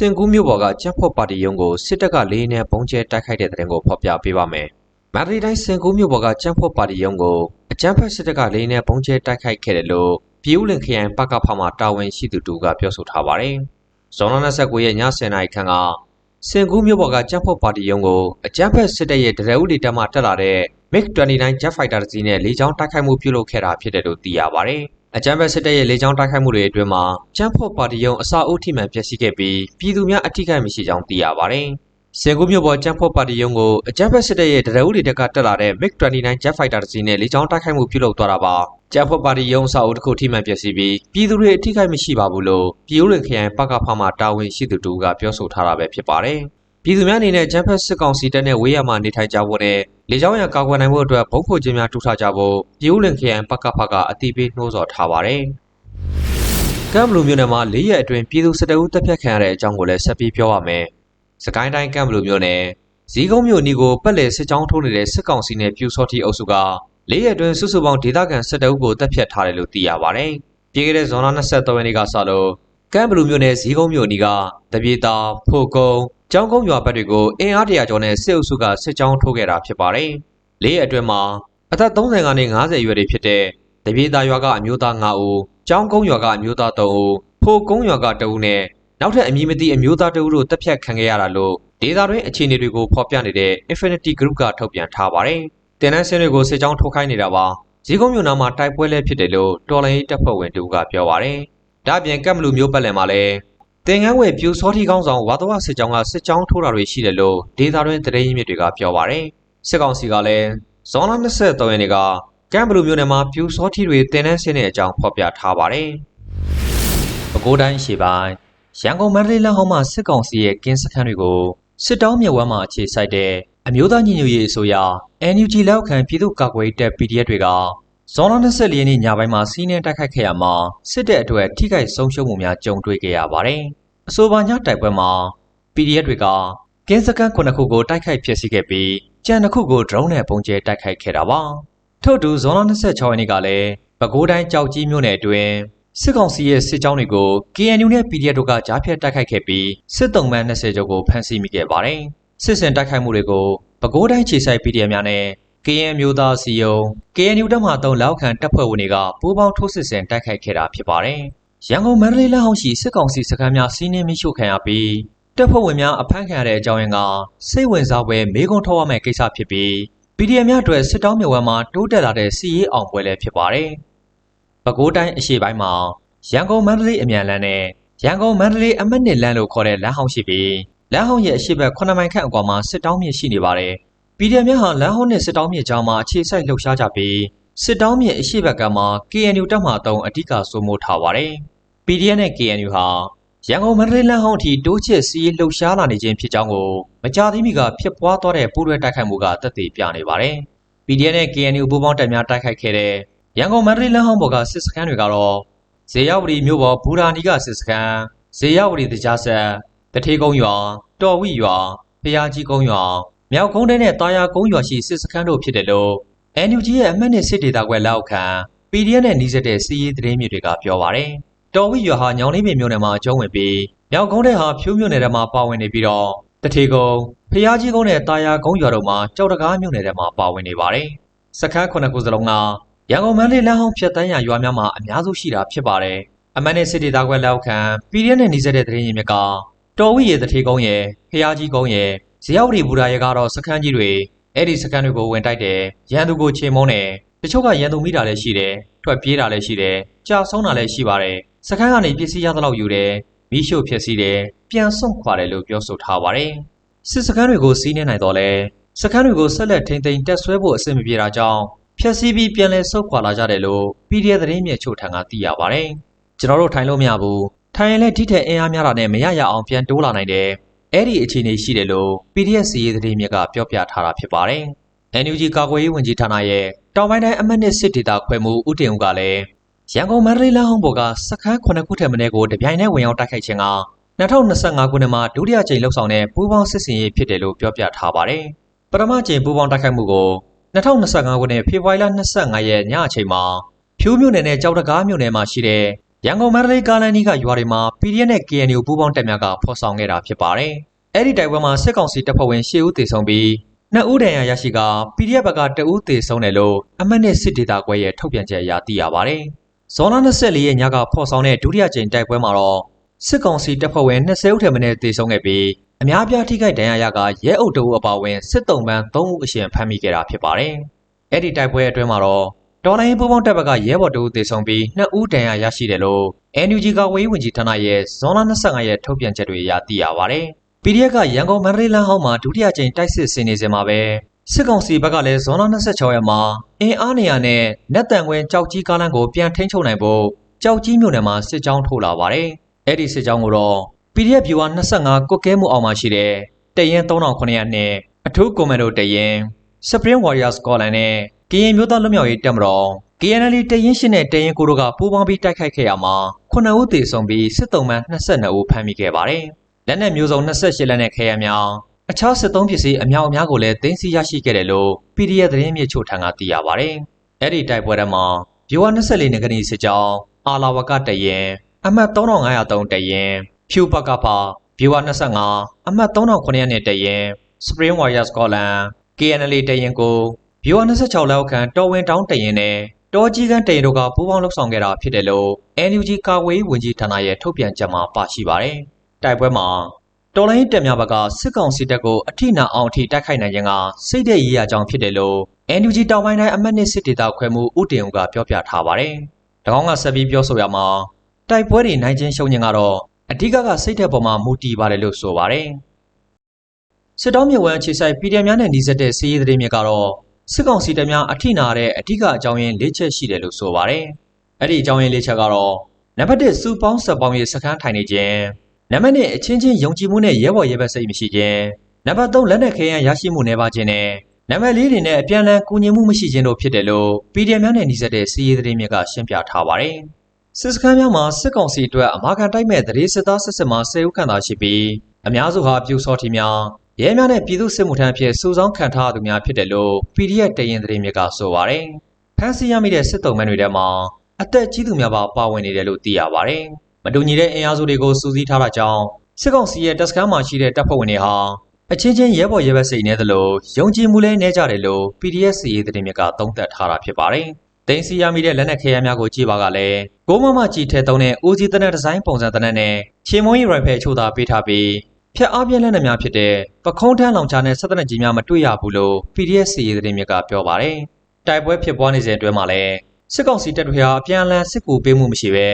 စင်ကူးမြို့ပေါ်ကကြက်ဖို့ပါတီရုံးကိုစစ်တပ်ကလေးနဲ့ပုံကျဲတိုက်ခိုက်တဲ့တဲ့ရင်ကိုဖော်ပြပေးပါမယ်။မန္တလေးတိုင်းစင်ကူးမြို့ပေါ်ကကြက်ဖို့ပါတီရုံးကိုအကြမ်းဖက်စစ်တပ်ကလေးနဲ့ပုံကျဲတိုက်ခိုက်ခဲ့တယ်လို့ပြည်ဦးလင်ခရိုင်ပကဖမှာတာဝန်ရှိသူတူကပြောဆိုထားပါတယ်။ဇွန်လ29ရက်ည10:00နာရီခန့်ကစင်ကူးမြို့ပေါ်ကကြက်ဖို့ပါတီရုံးကိုအကြမ်းဖက်စစ်တပ်ရဲ့ဒရဲဦးလီတပ်မှတက်လာတဲ့ MiG-29 Jet Fighter တစ်စီးနဲ့လေကြောင်းတိုက်ခိုက်မှုပြုလုပ်ခဲ့တာဖြစ်တယ်လို့သိရပါတယ်။ အကြမ်းဖက်စစ်တပ်ရဲ့လေကြောင်းတိုက်ခိုက်မှုတွေအတွင်းမှာကျန်းဖော့ပါတီယုံအစာအုပ်ထိမှန်ပျက်စီးခဲ့ပြီးပြည်သူများအထိခိုက်မရှိကြောင်းသိရပါတယ်။စင်ကူးမြို့ပေါ်ကျန်းဖော့ပါတီယုံကိုအကြမ်းဖက်စစ်တပ်ရဲ့ဒရဦးတွေတက်ကတက်လာတဲ့ MiG-29 Jet Fighter တစ်စီးနဲ့လေကြောင်းတိုက်ခိုက်မှုပြုလုပ်သွားတာပါ။ကျန်းဖော့ပါတီယုံအစာအုပ်တစ်ခုထိမှန်ပျက်စီးပြီးပြည်သူတွေအထိခိုက်မရှိပါဘူးလို့ပြည်ဦးလွင်ခရိုင်ပကဖမှတာဝန်ရှိသူတူကပြောဆိုထားတာပဲဖြစ်ပါတယ်။ ပြည်သူများအနေနဲ့ကျန်းဖက်စစ်ကောင်စီတပ်နဲ့ဝေးရမှနေထိုင်ကြဖို့နဲ့လေကြောင်းရန်ကာကွယ်နိုင်ဖို့အတွက်ဘုံခိုခြင်းများတူထားကြဖို့ပြည်ဦးလင်ခရိုင်ပကဖကအတိပေးနှိုးဆော်ထားပါတယ်။ကမ်ဘလူမြို့နယ်မှာ၄ရက်အတွင်းပြည်သူစစ်တအုပ်တပ်ဖြတ်ခံရတဲ့အကြောင်းကိုလည်းဆက်ပြီးပြောပါမယ်။စကိုင်းတိုင်းကမ်ဘလူမြို့နယ်ဇီးကုန်းမြို့နီကိုပက်လက်စစ်ကြောင်းထိုးနေတဲ့စစ်ကောင်စီနဲ့ပြူစောတိအုပ်စုက၄ရက်အတွင်းစုစုပေါင်းဒေသခံစစ်တအုပ်ကိုတပ်ဖြတ်ထားတယ်လို့သိရပါတယ်။ပြည်ခဲ့တဲ့ဇွန်လ23ရက်နေ့ကစလို့ကမ်ဘလူမြို့နယ်ဇီးကုန်းမြို့နီကတပြေတာဖိုကုန်း ကျောင်းကုန်းရွာဘက်တွေကိုအင်အားတရာကျော်နဲ့စစ်အုပ်စုကစစ်ကြောင်းထိုးခဲ့တာဖြစ်ပါတယ်။လေးရက်အတွင်းမှာအသက်30ကနေ50အရွယ်တွေဖြစ်တဲ့တပြေတာရွာကအမျိုးသား9ဦး၊ကျောင်းကုန်းရွာကအမျိုးသား3ဦး၊ဖိုကုန်းရွာက2ဦးနဲ့နောက်ထပ်အမည်မသိအမျိုးသား2ဦးတို့တပ်ဖြတ်ခံခဲ့ရတာလို့ဒေသတွင်းအခြေအနေတွေကိုဖော်ပြနေတဲ့ Infinity Group ကထုတ်ပြန်ထားပါတယ်။တင်နန်းစင်းတွေကိုစစ်ကြောင်းထိုးခိုင်းနေတာပါ။ဇီးကုန်းမြို့နာမှာတိုက်ပွဲလဲဖြစ်တယ်လို့တော်လိုင်းတပ်ဖွဲ့ဝင်တူကပြောပါတယ်။ဒါ့အပြင်ကပ်မလူမျိုးပတ်လည်မှာလည်း တင်ငန်းဝယ်ပြူစောတိကောင်းဆောင်ဝါသဝစစ်ကြောင်းကစစ်ကြောင်းထိုးတာတွေရှိတယ်လို့ဒေသတွင်းသတင်းရင်းမြစ်တွေကပြောပါရယ်စစ်ကောင်စီကလည်းဇွန်လ23ရက်နေ့ကကမ်ဘလူမျိုးနယ်မှာပြူစောတိတွေတင်နှန်းဆင်းတဲ့အကြောင်းဖော်ပြထားပါတယ်။ပဲခူးတိုင်းရှေ့ပိုင်းရန်ကုန်မန္တလေးလမ်းဟောင်းမှာစစ်ကောင်စီရဲ့ကင်းစခန်းတွေကိုစစ်တောင်းမြဝမ်းမှာအခြေစိုက်တဲ့အမျိုးသားညီညွတ်ရေးအစိုးရ NUG လက်အောက်ခံပြည်သူ့ကာကွယ်ရေးတပ် PDF တွေကဇွန်လ24ရက်နေ့ညပိုင်းမှာစီးနှင်းတိုက်ခိုက်ခဲ့ရမှာစစ်တပ်အတွက်ထိခိုက်ဆုံးရှုံးမှုများကြုံတွေ့ခဲ့ရပါတယ်။ အဆိုပါညတိုက်ပွဲမှာ PDF တွေကကင်းစကန်ခုနှစ်ခုကိုတိုက်ခိုက်ဖျက်ဆီးခဲ့ပြီးကြံတစ်ခုကို drone နဲ့ပုံကျဲတိုက်ခိုက်ခဲ့တာပါ။ထို့တူဇွန်လ26ရက်နေ့ကလည်းပဲခူးတိုင်းကြောက်ကြီးမြို့နယ်အတွင်းစစ်ကောင်စီရဲ့စစ်ကြောင်းတွေကို KNU နဲ့ PDF တို့ကကြားဖြတ်တိုက်ခိုက်ခဲ့ပြီးစစ်တုံးမှန်20ကျော်ကိုဖမ်းဆီးမိခဲ့ပါတယ်။စစ်စင်တိုက်ခိုက်မှုတွေကိုပဲခူးတိုင်းခြေဆိုင် PDF များနဲ့ KN မျိုးသားစီယုံ KNU တပ်မှ3လောက်ခံတပ်ဖွဲ့ဝင်တွေကပူးပေါင်းထိုးစစ်ဆင်တိုက်ခိုက်ခဲ့တာဖြစ်ပါတယ်။ ရန်ကုန်မန္တလေးလမ်းဟောင်းရှိစစ်ကောင်စီစခန်းများစီးနှင်းမိရှုခံရပြီးတပ်ဖွဲ့ဝင်များအဖမ်းခံရတဲ့အကြောင်းရင်းကစိတ်ဝင်စားပွဲမေးခွန်းထုတ်ရမယ့်ကိစ္စဖြစ်ပြီး PDF များအတွက်စစ်တောင်းမြဝမ်းမှာတိုးတက်လာတဲ့စီရေးအောင်ပွဲလည်းဖြစ်ပါတယ်။ပဲခူးတိုင်းအရှေ့ပိုင်းမှာရန်ကုန်မန္တလေးအမြန်လမ်းနဲ့ရန်ကုန်မန္တလေးအမှတ်1လမ်းလို့ခေါ်တဲ့လမ်းဟောင်းရှိပြီးလမ်းဟောင်းရဲ့အရှေ့ဘက်9မိုင်ခန့်အကွာမှာစစ်တောင်းမြစ်ရှိနေပါတယ်။ PDF များဟာလမ်းဟောင်းနဲ့စစ်တောင်းမြစ်ကြားမှာအခြေစိုက်လှုပ်ရှားကြပြီး စစ်တောင်းမြစ်အရှိဘက်ကမှာ KNU တပ်မှ3အဓိကစိုးမိုးထားပါတယ်။ PDF နဲ့ KNU ဟာရန်ကုန်မန္တလေးလမ်းဟောင်းအထိတိုးချဲ့စီးလှုပ်ရှားလာနေခြင်းဖြစ်ကြောင်းကိုမကြာသေးမီကဖြစ်ပွားသွားတဲ့ပူးတွဲတိုက်ခိုက်မှုကသက်သေပြနေပါတယ်။ PDF နဲ့ KNU ပူးပေါင်းတပ်များတိုက်ခိုက်ခဲ့တဲ့ရန်ကုန်မန္တလေးလမ်းဟောင်းပေါ်ကစစ်စခန်းတွေကတော့ဇေယျဝတီမြို့ပေါ်ဘူရာနီကစစ်စခန်းဇေယျဝတီတကြားဆက်တထေးကုန်းရွာတော်ဝိရွာဖျားကြီးကုန်းရွာမြောက်ကုန်းတဲနဲ့တာယာကုန်းရွာရှိစစ်စခန်းတို့ဖြစ်တယ်လို့ NUG ရဲ့အမှတ်နှစ်စစ်ဒေသခွဲလက်အောက်ခံ PDF နဲ့နှီးစပ်တဲ့စီးရေးသတင်းမျိုးတွေကပြောပါရယ်တော်ဝိရွာဟာညောင်လေးပင်မြို့နယ်မှာအကျုံးဝင်ပြီးမြောက်ကုန်းတဲဟာဖြိုးမြို့နယ်ထဲမှာပါဝင်နေပြီးတော့တထေကုန်းဖျားကြီးကုန်းနဲ့တာယာကုန်းရွာတို့မှာကြောက်တကားမြို့နယ်ထဲမှာပါဝင်နေပါတယ်စခန်းခုနှစ်ခုစလုံးကရန်ကုန်မန္တလေးလမ်းဟောင်းဖြတ်တန်းရာရွာများမှာအများစုရှိတာဖြစ်ပါတယ်အမှန်နဲ့စစ်ဒေသခွဲလက်အောက်ခံ PDF နဲ့နှီးစပ်တဲ့သတင်းရင်းမြစ်ကတော်ဝိရဲ့တထေကုန်းရဲ့ဖျားကြီးကုန်းရဲ့ဇေယျဝတီဘူရာရဲ့ကတော့စခန်းကြီးတွေ အဲ့ဒီစခန်းတွေကိုဝင်တိုက်တယ်ရန်သူကိုချေမုန်းတယ်တချို့ကရန်သူမိတာလည်းရှိတယ်ထွက်ပြေးတာလည်းရှိတယ်ကြာဆုံးတာလည်းရှိပါတယ်စခန်းကနေပစ္စည်းရသလောက်ယူတယ်မိရှို့ဖြစ်စီတယ်ပြန်စွန့်ခွာတယ်လို့ပြောဆိုထားပါတယ်စစ်စခန်းတွေကိုစီးနှင်းနိုင်တော့လဲစခန်းတွေကိုဆက်လက်ထိန်းသိမ်းတက်ဆွဲဖို့အဆင်မပြေတာကြောင့်ဖျက်ဆီးပြီးပြန်လည်ဆုတ်ခွာလာကြတယ်လို့ PDF သတင်းမြစ်ချို့ထံကသိရပါတယ်ကျွန်တော်တို့ထိုင်လို့မရဘူးထိုင်ရင်လည်းထိထက်အင်အားများတာနဲ့မရရအောင်ပြန်တိုးလာနိုင်တယ် အဲ့ဒီအခြေအနေရှိတယ်လို့ PDF စီရေးသတင်းမြစ်ကပြောပြထားတာဖြစ်ပါတယ်။ NUG ကာကွယ်ရေးဝန်ကြီးဌာနရဲ့တောင်ပိုင်းတိုင်းအမှတ်နှစ်စစ်ဒေသခွဲမှုဦးတင်ဦးကလည်းရန်ကုန်မန္တလေးလမ်းဟောင်းပေါ်ကစခန်း9ခုထက်မနည်းကိုတပြိုင်တည်းဝင်ရောက်တိုက်ခိုက်ခြင်းက2025ခုနှစ်မှာဒုတိယကြိမ်လှုပ်ဆောင်တဲ့ပူးပေါင်းစစ်စင်ရေးဖြစ်တယ်လို့ပြောပြထားပါတယ်။ပထမကြိမ်ပူးပေါင်းတိုက်ခိုက်မှုကို2025ခုနှစ်ဖေဖော်ဝါရီလ25ရက်ညအချိန်မှာဖြိုးမြို့နယ်နဲ့ကြောက်တကားမြို့နယ်မှာရှိတဲ့ ရန်ကုန်မန္တလေးကားလမ်းကြီးကရွာတွေမှာ PDF နဲ့ KNU ပူးပေါင်းတပ်များကဖော်ဆောင်ခဲ့တာဖြစ်ပါတယ်။အဲ့ဒီတိုက်ပွဲမှာစစ်ကောင်စီတပ်ဖွဲ့ဝင်၈ဦးသေဆုံးပြီးနှစ်ဦးဒဏ်ရာရရှိက PDF ဘက်ကတဦးသေဆုံးတယ်လို့အမတ်နဲ့စစ်ဒေသကွဲရဲ့ထုတ်ပြန်ချက်အရသိရပါတယ်။ဇွန်လ24ရက်ညကဖော်ဆောင်တဲ့ဒုတိယကြိမ်တိုက်ပွဲမှာတော့စစ်ကောင်စီတပ်ဖွဲ့ဝင်20ဦးထက်မနည်းသေဆုံးခဲ့ပြီးအများပြားထိခိုက်ဒဏ်ရာရကရဲအုပ်တအုပ်အပါအဝင်စစ်တုံးပန်း3ဦးအရှင်ဖမ်းမိခဲ့တာဖြစ်ပါတယ်။အဲ့ဒီတိုက်ပွဲအတွင်းမှာတော့ တော်လိုင်းပူပေါင်းတပ်ဘက်ကရဲဘော်တဦးသေဆုံးပြီး2ဦးဒဏ်ရာရရှိတယ်လို့ NUG ကဝေးဝင်ကြီးဌာနရဲ့ဇွန်လ25ရက်ထုတ်ပြန်ချက်တွေအရသိရပါတယ်။ PDF ကရန်ကုန်မန္တလေးလမ်းဟောင်းမှာဒုတိယကြိမ်တိုက်စစ်ဆင်နေစဉ်မှာပဲစစ်ကောင်စီဘက်ကလည်းဇွန်လ26ရက်မှာအင်အားနေရနဲ့နက်တန်ခွင်ကြောက်ကြီးကားလမ်းကိုပြန်ထိန်းချုပ်နိုင်ဖို့ကြောက်ကြီးမြို့နယ်မှာစစ်ကြောင်းထိုးလာပါတယ်။အဲ့ဒီစစ်ကြောင်းကိုတော့ PDF ဗျူဟာ25ကွက်ကဲမှုအောင်မှာရှိတဲ့တရင်3900နဲ့အထူးကွန်မန်ဒိုတရင် Supreme Warrior Scotland နဲ့ ကရင်မျိုးသားလွတ်မြောက်ရေးတပ်မတော် KNL တရင်ရှင်းနဲ့တရင်ကိုတို့ကပူးပေါင်းပြီးတိုက်ခိုက်ခဲ့ရမှာ9ဦးသေဆုံးပြီးစစ်တုံးမှန်22ဦးဖမ်းမိခဲ့ပါတယ်။လက်နက်မျိုးစုံ28လက်နဲ့ခဲယမ်းများအခြားစစ်သုံးပစ္စည်းအများအများကိုလည်းသိမ်းဆည်းရရှိခဲ့တယ်လို့ PDF သတင်းမြေချို့ထံကသိရပါတယ်။အဲ့ဒီတိုက်ပွဲထဲမှာဗျူဟာ24နေကနီစစ်ကြောင်းအာလာဝကတရင်အမှတ်3503တရင်ဖြူပကဖဗျူဟာ25အမှတ်3900နဲ့တရင် Spring Warrior Scotland KNL တရင်ကို ဗျူဟာ26လောက်ခန့်တော်ဝင်တောင်းတရင်နဲ့တောကြီးကန်းတရင်တို့ကပူးပေါင်းလှုပ်ဆောင်ခဲ့တာဖြစ်တယ်လို့ NUG ကာကွယ်ဝင်ကြီးဌာနရဲ့ထုတ်ပြန်ချက်မှာပါရှိပါတယ်။တိုက်ပွဲမှာတော်လိုင်းတက်များဘက်ကစစ်ကောင်စီတပ်ကိုအထိနာအောင်အထိတိုက်ခိုက်နိုင်ခြင်းကစိတ်တဲ့ရေးရကြောင်းဖြစ်တယ်လို့ NUG တောင်ပိုင်းတိုင်းအမတ်နှစ်စစ်ဒေသခွဲမှုဦးတင်ဦးကပြောပြထားပါတယ်။၎င်းကဆက်ပြီးပြောဆိုရမှာတိုက်ပွဲတွေနိုင်ခြင်းရှုံးခြင်းကတော့အဓိကကစိတ်သက်ပေါ်မှာမူတည်ပါတယ်လို့ဆိုပါတယ်။စစ်တောင်းမြဝန်းအခြေဆိုင်ပြည်တယ်များနဲ့နှီးစက်တဲ့စီးရီးသတင်းမြစ်ကတော့ စစ်ကောင်စီတပ်များအထိနာတဲ့အဓိကအကြောင်းရင်း၄ချက်ရှိတယ်လို့ဆိုပါတယ်။အဲ့ဒီအကြောင်းရင်း၄ချက်ကတော့နံပါတ်1စူပေါင်းဆက်ပေါင်းရေးစခန်းထိုင်နေခြင်းနံပါတ်2အချင်းချင်းယုံကြည်မှုနဲ့ရဲဘော်ရဲဘက်စိတ်မရှိခြင်းနံပါတ်3လက်နက်ခဲယမ်းရရှိမှုနေပါခြင်းနဲ့နံပါတ်4တွေနဲ့အပြန်အလှန်ကူညီမှုမရှိခြင်းတို့ဖြစ်တယ်လို့ PDF များနဲ့နှီးစပ်တဲ့စီးရီးသတင်းမြစ်ကရှင်းပြထားပါတယ်။စစ်စခန်းများမှာစစ်ကောင်စီအတွက်အမာခံတိုက်မဲ့တရေစစ်သားစစ်စစ်မှ10ဦးခန့်သာရှိပြီးအများစုဟာပြူစော်ထီများ ရဲများနဲ့ပြည်သူစစ်မှုထမ်းအဖြစ်စုဆောင်းခံထားသူများဖြစ်တယ်လို့ PDF တရင်သတင်းမြစ်ကဆိုပါတယ်။ဖမ်းဆီးရမိတဲ့စစ်တုံးမန်းတွေထဲမှာအသက်ကြီးသူများပါပါဝင်နေတယ်လို့သိရပါတယ်။မတူညီတဲ့အင်အားစုတွေကိုစူးစီးထားတာကြောင့်စစ်ကောင်စီရဲ့တပ်စခန်းမှာရှိတဲ့တပ်ဖွဲ့ဝင်တွေဟာအချင်းချင်းရဲဘော်ရဲဘက်စိတ်နေသလိုယုံကြည်မှုလည်းနေကြတယ်လို့ PDF စီရေးသတင်းမြစ်ကသုံးသပ်ထားတာဖြစ်ပါတယ်။တင်စီရမိတဲ့လက်နက်ခဲယမ်းများကိုကြည့်ပါကလည်းကိုမမကြီးထဲသုံးတဲ့ OG တနက်ဒီဇိုင်းပုံစံတနက်နဲ့ချေမွန်ရီရိုင်ဖယ်အချို့သာပေးထားပြီး ဖြတ်အားပြင်းလက်နက်များဖြစ်တဲ့ပခုံးထန်းလောင်ချာနဲ့ဆက်သက်ကြီးများမတွေ့ရဘူးလို့ PDF စီရေးသတင်းမြစ်ကပြောပါတယ်။တိုက်ပွဲဖြစ်ပွားနေစဉ်အတွင်းမှာလည်းစစ်ကောင်စီတပ်တွေဟာအပြန်အလှန်စစ်ကူပေးမှုမရှိဘဲ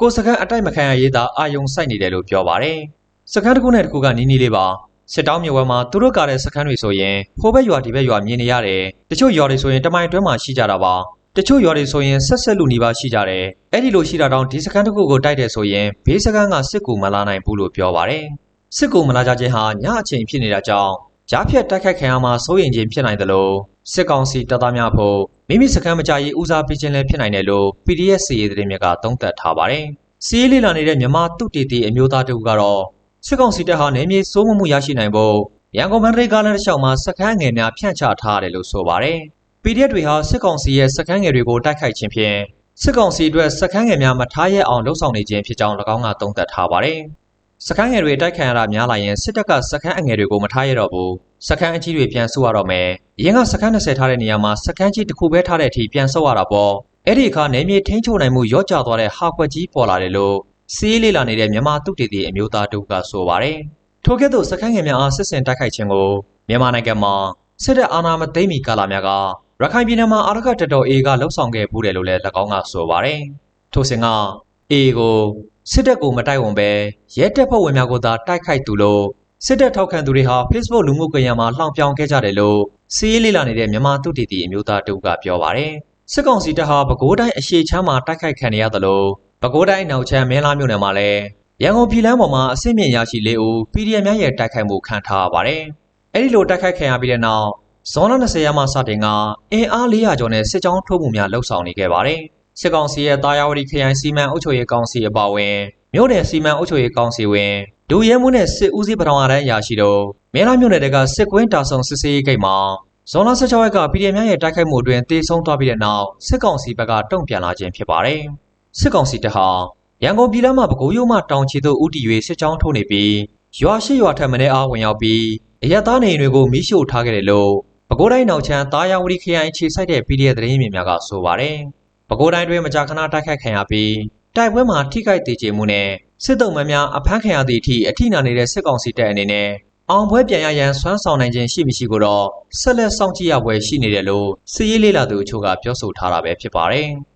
ကိုစကန်အတိုက်မခံရရေးသာအာယုံစိုက်နေတယ်လို့ပြောပါတယ်။စကန်တစ်ခုနဲ့တစ်ခုကနီးနီးလေးပါစစ်တောင်းမြဝဲမှာသူတို့ကတဲ့စခန်းတွေဆိုရင်ဟိုဘက်ရွာဒီဘက်ရွာမြင်နေရတယ်တချို့ရွာတွေဆိုရင်တမိုင်တွဲမှာရှိကြတာပါတချို့ရွာတွေဆိုရင်ဆက်ဆက်လူနေပါရှိကြတယ်အဲ့ဒီလိုရှိတာတောင်ဒီစခန်းတစ်ခုကိုတိုက်တယ်ဆိုရင်ဘေးစခန်းကစစ်ကူမလာနိုင်ဘူးလို့ပြောပါတယ် စစ်ကူမလာကြခြင်းဟာညအချိန်ဖြစ်နေတာကြောင့်ကြားဖြတ်တိုက်ခိုက်ခံရမှာစိုးရင်ခြင်းဖြစ်နိုင်တယ်လို့စစ်ကောင်စီတပ်သားများဖို့မိမိစခန်းမကြရေးဦးစားပေးခြင်းလည်းဖြစ်နိုင်တယ်လို့ PDF စီရေးသတင်းမြစ်ကသုံးသပ်ထားပါတယ်စီးလေးလာနေတဲ့မြန်မာတုတီတီအမျိုးသားတို့ကတော့စစ်ကောင်စီတပ်ဟာနေမြေစိုးမိုးမှုရရှိနိုင်ဖို့ရန်ကုန်မန္တလေးကားလမ်းတစ်လျှောက်မှာစခန်းငယ်များဖြန့်ချထားရတယ်လို့ဆိုပါတယ်။ PDF တွေဟာစစ်ကောင်စီရဲ့စခန်းငယ်တွေကိုတိုက်ခိုက်ခြင်းဖြင့်စစ်ကောင်စီအတွက်စခန်းငယ်များမထားရဲအောင်လှုံ့ဆော်နေခြင်းဖြစ်ကြောင်း၎င်းကသုံးသပ်ထားပါတယ်။ စခန်းငယ်တွေတိုက်ခိုက်ရတာများလာရင်စစ်တပ်ကစခန်းအငယ်တွေကိုမထားရတော့ဘူး။စခန်းအကြီးတွေပြန်ဆုရတော့မယ်။အရင်ကစခန်း20ထားတဲ့နေရာမှာစခန်းကြီးတစ်ခုပဲထားတဲ့အထိပြန်ဆုတ်ရတာပေါ့။အဲ့ဒီအခါနေမြေထိန်းချုပ်နိုင်မှုရော့ကျသွားတဲ့ဟာကွက်ကြီးပေါ်လာတယ်လို့စီးလေးလာနေတဲ့မြန်မာတုတေတီအမျိုးသားတို့ကဆိုပါတယ်။ထို့ကဲ့သို့စခန်းငယ်များအားစစ်စင်တိုက်ခိုက်ခြင်းကိုမြန်မာနိုင်ငံမှာစစ်တပ်အာဏာမသိမ်းမီကာလများကရခိုင်ပြည်နယ်မှာအာရခတတော်အေကလှုပ်ဆောင်ခဲ့မှုတယ်လို့လည်း၎င်းကဆိုပါတယ်။ထို့စဉ်က အေကိုစစ်တပ်ကိုမတိုက်ဝင်ပဲရဲတပ်ဖွဲ့ဝင်များကိုသာတိုက်ခိုက်သူလို့စစ်တပ်ထောက်ခံသူတွေဟာ Facebook လူမှုကွန်ရက်မှာလှောင်ပြောင်ခဲ့ကြတယ်လို့စီးရေးလေးလာနေတဲ့မြန်မာတုတေတီအမျိုးသားတို့ကပြောပါတယ်။စစ်ကောင်စီတပ်ဟာပဲခူးတိုင်းအရှိချမ်းမှာတိုက်ခိုက်ခံရသလိုပဲခူးတိုင်းနောက်ချမ်းမင်းလာမြို့နယ်မှာလည်းရန်ကုန်ပြည်လမ်းပေါ်မှာအဆင့်မြင့်ရရှိလေးဦး PDF များရဲ့တိုက်ခိုက်မှုခံထားရပါတယ်။အဲဒီလိုတိုက်ခိုက်ခံရပြီးတဲ့နောက်ဇွန်လ20ရက်မှစတင်ကအင်အား400ကျော်နဲ့စစ်ကြောင်းထိုးမှုများလှုပ်ဆောင်နေခဲ့ပါတယ်။ စစ်ကောင်စီရဲ့တာယာဝတီခရိုင်စီမံအုပ်ချုပ်ရေးကောင်စီအပါအဝင်မြို့နယ်စီမံအုပ်ချုပ်ရေးကောင်စီဝင်ဒူရဲမှုနဲ့စစ်ဦးစီးပထမအတိုင်းအရာရှိတို့မင်းလာမြို့နယ်တကစစ်ကွင်းတာဆုံစစ်ဆေးရေးဂိတ်မှာဇွန်လ16ရက်က PDF များရဲ့တိုက်ခိုက်မှုအတွင်းတေဆုံးသွားပြီးတဲ့နောက်စစ်ကောင်စီဘက်ကတုံ့ပြန်လာခြင်းဖြစ်ပါတယ်။စစ်ကောင်စီတပ်ဟာရန်ကုန်ပြည်လမ်းမှာပဲခူးရိုးမှတောင်ချီသို့ဥတီ၍စစ်ကြောင်းထိုးနေပြီးရွာရှိရွာထက်မင်းအားဝင်ရောက်ပြီးအရက်သားနေအိမ်တွေကိုမိရှို့ထားခဲ့တယ်လို့ပဲခူးတိုင်းနောက်ချမ်းတာယာဝတီခရိုင်ခြေဆိုင်တဲ့ PDF သတင်းမြင်များကဆိုပါတယ်။ ပဲခူးတိုင်းတွင်မကြာခဏတိုက်ခိုက်ခံရပြီးတိုက်ပွဲမှာထိခိုက်ဒေကျေမှုနဲ့စစ်တုံးမများအဖမ်းခံရသည့်အထိအထိနာနေတဲ့စစ်ကောင်စီတပ်အနေနဲ့အောင်ပွဲပြန်ရရန်စွမ်းဆောင်နိုင်ခြင်းရှိမရှိကိုတော့ဆက်လက်စောင့်ကြည့်ရပွဲရှိနေတယ်လို့စစ်ရေးလေးလာသူအချို့ကပြောဆိုထားတာပဲဖြစ်ပါတယ်။